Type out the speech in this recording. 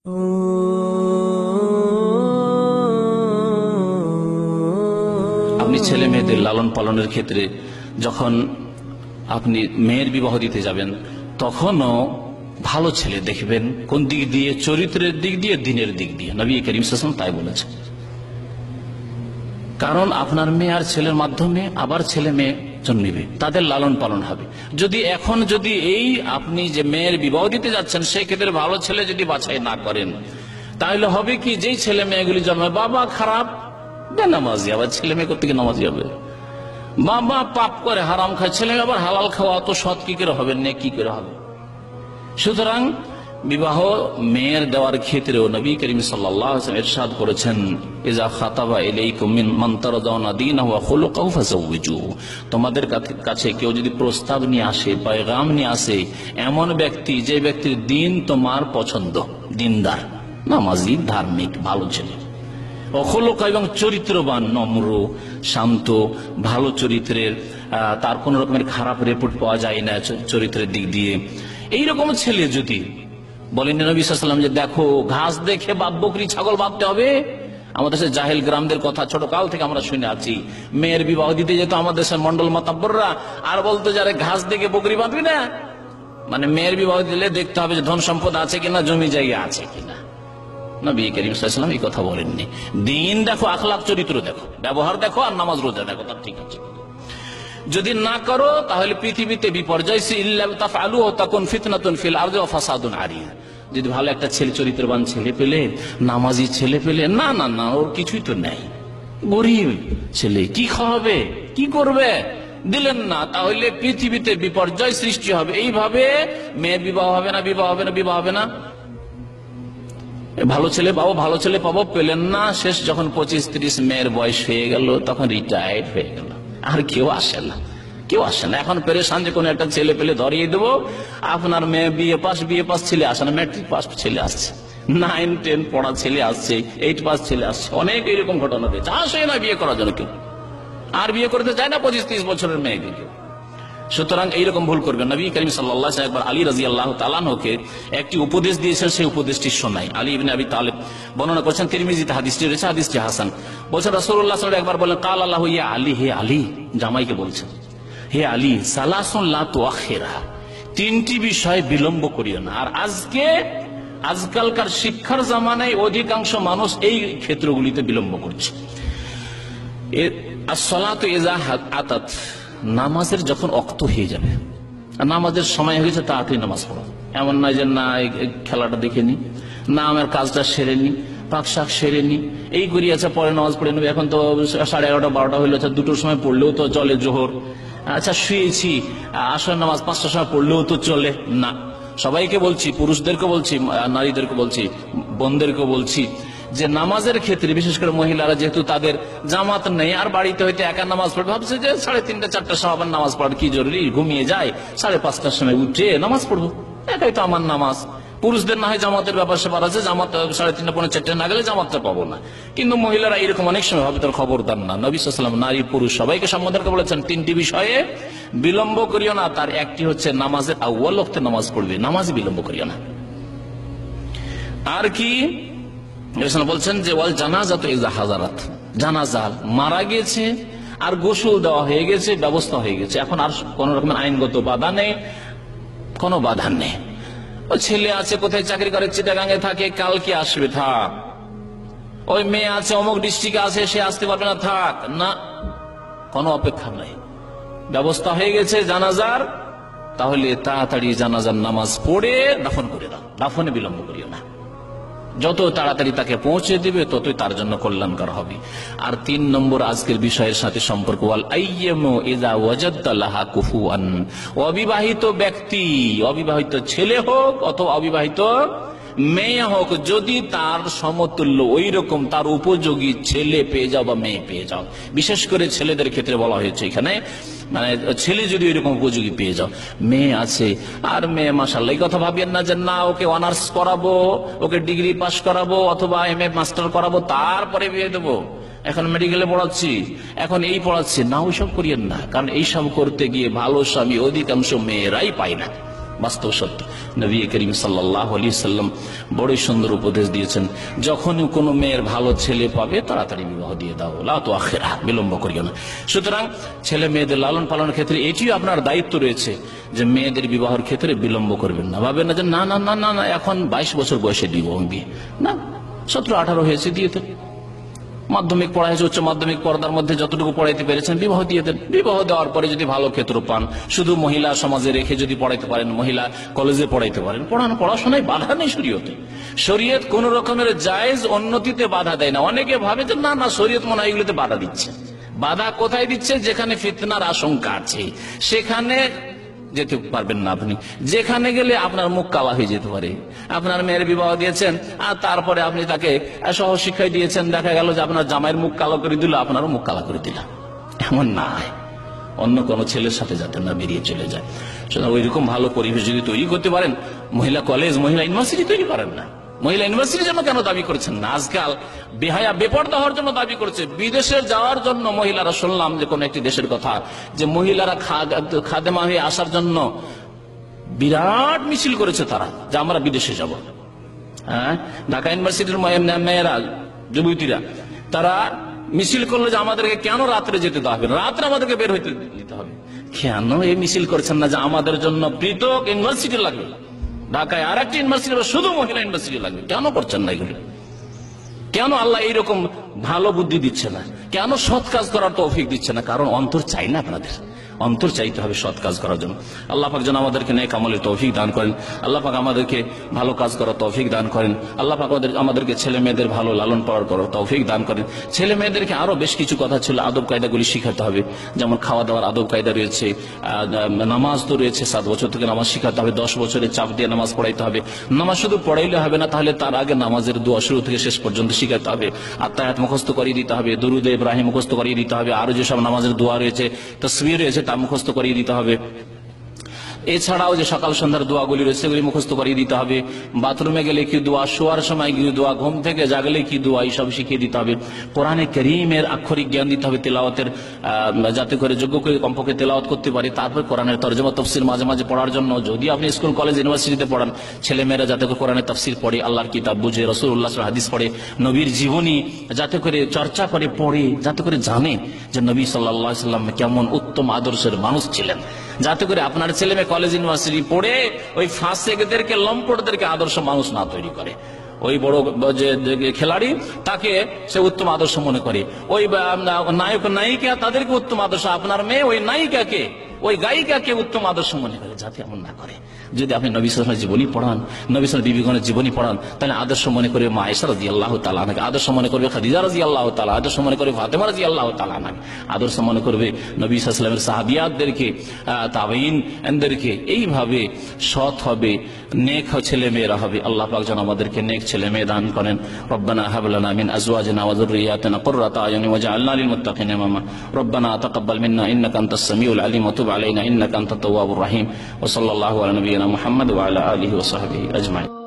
আপনি ছেলে মেয়েদের লালন পালনের ক্ষেত্রে যখন আপনি মেয়ের বিবাহ দিতে যাবেন, তখনও ভালো ছেলে দেখবেন কোন দিক দিয়ে, চরিত্রের দিক দিয়ে, দিনের দিক দিয়ে। নবী করিম সাসম তাই বলেছে কারণ আপনার মেয়ে আর ছেলের মাধ্যমে আবার ছেলে মেয়ে জন্মিবে তাদের লালন পালন হবে। যদি এখন যদি এই আপনি যে মেয়ের বিবাহ দিতে যাচ্ছেন, সেই ক্ষেত্রে ভালো ছেলে যদি বাছাই না করেন, তাহলে হবে কি যেই ছেলে মেয়েগুলি জন্মে, বাবা খারাপ নামাজি, আবার ছেলে মেয়ে করতে নামাজি হবে? বাবা পাপ করে হারাম খায়, ছেলে মেয়ে আবার হালাল খাওয়া অত সৎ কি করে হবে নে কি করে হবে? সুতরাং বিবাহ মেয়ের দেওয়ার ক্ষেত্রেও নবী করিম সাল্লাহ করেছেন, ইজা খাতাবা ফাযাওবিজুহু তোমাদের কাছে কেউ যদি প্রস্তাব নিয়ে আসে, পয়গাম নিয়ে আসে, এমন ব্যক্তি যে ব্যক্তির দিন তোমার পছন্দ, দিনদার, নামাজি, ধার্মিক, ভালো ছেলে। অখলোক এবং চরিত্রবান, নম্র, শান্ত, ভালো চরিত্রের তার কোন রকমের খারাপ রেপোর্ট পাওয়া যায় না চরিত্রের দিক দিয়ে। এইরকম ছেলে যদি বলেন নবী যে দেখো, ঘাস দেখে বাপ বকরি ছাগল বাঁধতে হবে। আমাদের দেশের জাহেল গ্রামদের কথা ছোট কাল থেকে আমরা শুনে আছি। মেয়ের বিবাহ দিতে যেত আমাদের দেশের মন্ডল মাতাব্বররা। আর বলতো যারা ঘাস দেখে বকরি বাঁধবি না? মানে মেয়ের বিবাহ দিলে দেখতে হবে যে, ধন সম্পদ আছে কিনা, জমি জায়গা আছে কিনা। নবী করিম এই কথা বলেননি। দিন দেখো, আখলাখ চরিত্র দেখো। ব্যবহার দেখো আর নামাজ রোজা দেখো, তার ঠিক আছে। যদি না করো, তাহলে পৃথিবীতে বিপর্যয় আলু তখন ফিতনাতুন ফিল আর আরিয়া যদি ভালো একটা ছেলে, চরিত্রবান ছেলে পেলে, নামাজি ছেলে পেলে, না না না, ওর কিছুই তো নেই। গরিব ছেলে কি খাওয়াবে? কি করবে? দিলেন না, তাহলে পৃথিবীতে বিপর্যয় সৃষ্টি হবে। এইভাবে মেয়ের বিবাহ হবে না, বিবাহ হবে না, বিবাহ হবে না। ভালো ছেলে পাবো, ভালো ছেলে পাবো, পেলেন না। শেষ যখন পঁচিশ ত্রিশ মেয়ের বয়স হয়ে গেল, তখন রিটায়ার্ড হয়ে গেল। আর কেউ আসে না। কেউ আসে না। এখন পেরেশান যে কোনো একটা ছেলে পেলে ধরিয়ে দেবো। আপনার মেয়ে বিয়ে পাস বিয়ে পাস ছেলে আসে না। ম্যাট্রিক পাস ছেলে আসছে। নাইন টেন পড়া ছেলে আসছে এইট পাস ছেলে আসছে। অনেক এরকম ঘটনা দিয়েছে আসে না বিয়ে করার জন্য কেউ। আর বিয়ে করতে চায় না পঁচিশ, ত্রিশ বছরের মেয়েকে কেউ সুতরাং এইরকম ভুল করবেন। নবী করিম সাল্লাহ একবার আলী রাজি আল্লাহ তালানহকে একটি উপদেশ দিয়েছেন, সেই উপদেশটি শোনাই আলী ইবিন আবি তালেব বর্ণনা করছেন, তিরমিজিতে হাদিসটি রয়েছে, হাদিসটি হাসান। বলছেন রাসুল্লাহ একবার বলেন কাল আল্লাহ ইয়া আলী, হে আলী জামাইকে বলছেন। হে আলী, সালাসন লা তিনটি বিষয় বিলম্ব করিও না। আর আজকে, আজকালকার শিক্ষার জামানায় অধিকাংশ মানুষ এই ক্ষেত্রগুলিতে বিলম্ব করছে। এ- আসসালাতু হাত- আতাত। নামাজের যখন অক্ত হয়ে যাবে নামাজের সময় হয়ে গেছে, তাড়াতাড়ি নামাজ পড়ো। এমন নয় যে, না খেলাটা দেখে নি, না, আমার কাজটা সেরে নি, পাক শাক সেরে নি, এই করি আছে পরে নামাজ পড়ে নেবে। এখন তো সাড়ে এগারোটা, বারোটা হইল আচ্ছা দুটোর সময় পড়লেও তো চলে জোহর। আচ্ছা শুয়েছি, আসর নামাজ পাঁচটার সময় পড়লেও তো চলে। না, সবাইকে বলছি, পুরুষদেরকে বলছি, নারীদেরকে বলছি, বোনদেরকে বলছি যে নামাজের ক্ষেত্রে, বিশেষ করে মহিলারা যেহেতু তাদের জামাত নেই, আর বাড়িতে হয়তো একা নামাজ পড়বে, ভাবছে যে সাড়ে তিনটা, চারটার সময় নামাজ পড়ার কি জরুরি? ঘুমিয়ে যায়, সাড়ে পাঁচটার সময় উঠে নামাজ পড়ব। একাই তো আমার নামাজ। পুরুষদের না হয় জামাতের ব্যাপার সেবার আছে, জামাত সাড়ে তিনটা পনেরো চারটে না গেলে জামাতটা পাবো না। কিন্তু মহিলারা এরকম অনেক সময় ভাবে, তার খবরদার না। নবী সাল্লাম নারী, পুরুষ সবাইকে সম্বোধন করে বলেছেন, তিনটি বিষয়ে বিলম্ব করিও না, তার একটি হচ্ছে নামাজের আউ্বাল নামাজ পড়বে। নামাজ বিলম্ব করিও না। আর কি? বলছেন যে, ওয়াল জানাজা তো হাজারাত জানাজা মারা গেছে আর গোসল দেওয়া হয়ে গেছে, ব্যবস্থা হয়ে গেছে। এখন আর কোন রকমের আইনগত বাধা নেই, কোনো বাধা নেই। ছেলে আছে, কোথায় চাকরি করে? চিটাগাঙ্গে থাকে, কালকে আসবে, থাক। ওই মেয়ে আছে, অমুক ডিস্ট্রিক্টে আছে, সে আসতে পারবে না, থাক। না, কোনো অপেক্ষা নাই। ব্যবস্থা হয়ে গেছে জানাজার, তাহলে তাড়াতাড়ি জানাজার নামাজ পড়ে দাফন করে দাও। দাফনে বিলম্ব করিও না। যত তাড়াতাড়ি তাকে পৌঁছে দিবে, ততই তার জন্য কল্যাণকর হবে। আর তিন নম্বর আজকের বিষয়ের সাথে সম্পর্ক অবিবাহিত ব্যক্তি, অবিবাহিত ছেলে হোক অথবা অবিবাহিত মেয়ে হোক, যদি তার সমতুল্য ওই রকম তার উপযোগী ছেলে পেয়ে যাও বা মেয়ে পেয়ে যাও। বিশেষ করে ছেলেদের ক্ষেত্রে বলা হয়েছে এখানে মানে ছেলে যদি এরকম উপযোগী পেয়ে যাও, মেয়ে আছে, আর মেয়ে মাসাল্লাহ কথা ভাবিয়েন না যে, না, ওকে অনার্স করাবো, ওকে ডিগ্রি পাস করাবো, অথবা এম এ মাস্টার করাবো, তারপরে বিয়ে দেবো। এখন মেডিকেলে পড়াচ্ছি, এখন এই পড়াচ্ছি। না, ওইসব করিয়েন না, কারণ এইসব করতে গিয়ে ভালো স্বামী অধিকাংশ মেয়েরাই পায় না। বাস্তব সত্য। নবী করিম সাল্লাহ আলী সাল্লাম বড়ই সুন্দর উপদেশ দিয়েছেন, যখনই কোনো মেয়ের ভালো ছেলে পাবে, তাড়াতাড়ি বিবাহ দিয়ে দাও। তো আখেরা বিলম্ব করিও না। সুতরাং ছেলে মেয়েদের লালন পালনের ক্ষেত্রে এটিও আপনার দায়িত্ব রয়েছে যে মেয়েদের বিবাহের ক্ষেত্রে বিলম্ব করবেন না। ভাবেন না যে, না না না না এখন বাইশ বছর বয়সে দিব বিয়ে না, সতেরো আঠারো হয়েছে, দিয়ে দেন। মাধ্যমিক পড়া হয়েছে, উচ্চ মাধ্যমিক পর্দার মধ্যে যতটুকু পড়াইতে পেরেছেন, বিবাহ দিয়ে দেন বিবাহ দেওয়ার পরে যদি ভালো ক্ষেত্র পান, শুধু মহিলা সমাজে রেখে যদি পড়াইতে পারেন, মহিলা কলেজে পড়াইতে পারেন, পড়ান পড়াশোনায় বাধা নেই শরীয়তে। শরীয়ত কোন রকমের জায়েজ উন্নতিতে বাধা দেয় না। অনেকে ভাবে যে, না না, শরীয়ত মনে হয় এগুলোতে বাধা দিচ্ছে। বাধা কোথায় দিচ্ছে? যেখানে ফিতনার আশঙ্কা আছে। সেখানে যেতে পারবেন না আপনি। যেখানে গেলে আপনার মুখ কালা হয়ে যেতে পারে। আপনার মেয়ের বিবাহ দিয়েছেন, আর তারপরে আপনি তাকে সহ শিক্ষায় দিয়েছেন, দেখা গেল যে আপনার জামাইয়ের মুখ কালো করে দিল, আপনারও মুখ কালা করে দিল। এমন না। অন্য কোনো ছেলের সাথে যাতে না বেরিয়ে চলে যায়। সুতরাং ওইরকম ভালো পরিবেশ যদি তৈরি করতে পারেন, মহিলা কলেজ মহিলা ইউনিভার্সিটি তৈরি করেন না। মহিলা ইউনিভার্সিটির জন্য কেন দাবি করছেন না? আজকাল বেহায়া, বেপর্দা হওয়ার জন্য দাবি করছে। বিদেশে যাওয়ার জন্য মহিলারা, শুনলাম যে কোন একটি দেশের কথা, যে মহিলারা খাদেমা হয়ে আসার জন্য বিরাট মিছিল করেছে তারা, যে আমরা বিদেশে যাব। হ্যাঁ? ঢাকা ইউনিভার্সিটির মেয়েরা, যুবতীরা, তারা মিছিল করল যে আমাদেরকে কেন রাত্রে যেতে হবে? রাত্রে আমাদেরকে বের হইতে দিতে হবে। কেন এই মিছিল করছেন না? যে আমাদের জন্য পৃথক ইউনিভার্সিটি লাগবে? ঢাকায় আর একটা ইউনিভার্সিটি শুধু মহিলা ইউনিভার্সিটি লাগবে। কেন করছেন না এগুলো? কেন আল্লাহ এইরকম ভালো বুদ্ধি দিচ্ছে না? কেন সৎ কাজ করার তৌফিক দিচ্ছে না? কারণ অন্তর চাই না আপনাদের। অন্তর চাইতে হবে সৎ কাজ করার জন্য। আল্লাহ পাক যেন আমাদেরকে নেক আমলের তৌফিক দান করেন। আল্লাহ পাক আমাদেরকে ভালো কাজ করার তৌফিক দান করেন। আল্লাহ পাক আমাদের আমাদেরকে ছেলে মেয়েদের ভালো লালন পালন করার তৌফিক দান করেন। ছেলে মেয়েদেরকে আরও বেশ কিছু কথা ছিল, আদব কায়দাগুলি শিখাতে হবে। যেমন খাওয়া দাওয়ার আদব কায়দা রয়েছে নামাজ তো রয়েছে, সাত বছর থেকে নামাজ শিখাতে হবে, দশ বছরের চাপ দিয়ে নামাজ পড়াইতে হবে। নামাজ শুধু পড়াইলে হবে না, তাহলে তার আগে নামাজের দোয়া শুরু থেকে শেষ পর্যন্ত শিখাতে হবে। আত্মায়াত মুখস্থ করিয়ে দিতে হবে, দরুদ ইব্রাহিম মুখস্থ করিয়ে দিতে হবে। আরও যেসব নামাজের দোয়া রয়েছে তসবির রয়েছে তা মুখস্থ করিয়ে দিতে হবে। এছাড়াও যে সকাল সন্ধ্যার দোয়াগুলি রয়েছে, সেগুলি মুখস্থ করিয়ে দিতে হবে। বাথরুমে গেলে কি দোয়া, শোয়ার সময় কি দোয়া, ঘুম থেকে জাগলে কি দোয়া, এইসব শিখিয়ে দিতে হবে। কোরআনে করিমের আক্ষরিক জ্ঞান দিতে হবে তেলাওয়াতের যাতে করে যোগ্য করে কমপক্ষে তেলাওয়াত করতে পারে। তারপর কোরআনের তর্জমা, তফসির মাঝে মাঝে পড়ার জন্য যদি আপনি স্কুল, কলেজ, ইউনিভার্সিটিতে পড়ান ছেলে মেয়েরা যাতে করে কোরআনের তফসির পড়ে, আল্লাহর কিতাব বুঝে রসুল রসুল্লাহ হাদিস পড়ে, নবীর জীবনী যাতে করে চর্চা করে, পড়ে, যাতে করে জানে যে নবী সাল্লাহ সাল্লাম কেমন উত্তম আদর্শের মানুষ ছিলেন। যাতে করে আপনার ছেলে মেয়ে কলেজ ইউনিভার্সিটি পড়ে ওই ফাঁসেদেরকে লম্পটদেরকে আদর্শ মানুষ না তৈরি করে। ওই বড় যে খেলাড়ি, তাকে সে উত্তম আদর্শ মনে করে। ওই নায়ক, নায়িকা, তাদেরকে উত্তম আদর্শ। আপনার মেয়ে ওই নায়িকাকে, ওই গায়িকাকে উত্তম আদর্শ মনে করে, যাতে এমন না করে। যদি আপনি নবী সালামের জীবনী পড়ান, নবী বিবিগণের জীবনী পড়ান, তাহলে আদর্শ মনে করবে মা এসা রাজি আল্লাহ তালা আদর্শ মনে করবে খাদিজা রাজি আল্লাহ তালা আদর্শ মনে করবে ফাতেমা রাজি আল্লাহ তালা আদর্শ মনে করবে নবী সাল্লামের সাহাবিয়াতদেরকে তাবিন এদেরকে এইভাবে সৎ হবে, নেক ছেলে মেয়েরা হবে। আল্লাহ পাক যেন আমাদেরকে নেক ছেলে মেয়ে দান করেন। রব্বানা হাবলানা মিন আজওয়াজিনা ওয়া যুররিয়াতিনা কুররাতা আয়ুন ওয়াজআলনা লিল মুত্তাকিনা ইমামা। রব্বানা তাকাব্বাল মিন্না ইন্নাকা আনতাস সামিউল আলিম ওয়া তুব আলাইনা ইন্নাকা আনতাত তাওয়াবুর রহিম। ওয়া সাল্লাল্লাহু আলা নবিয়িনা মুহাম্মদ ওয়া আলা আলিহি ওয়া সাহবিহি আজমাইন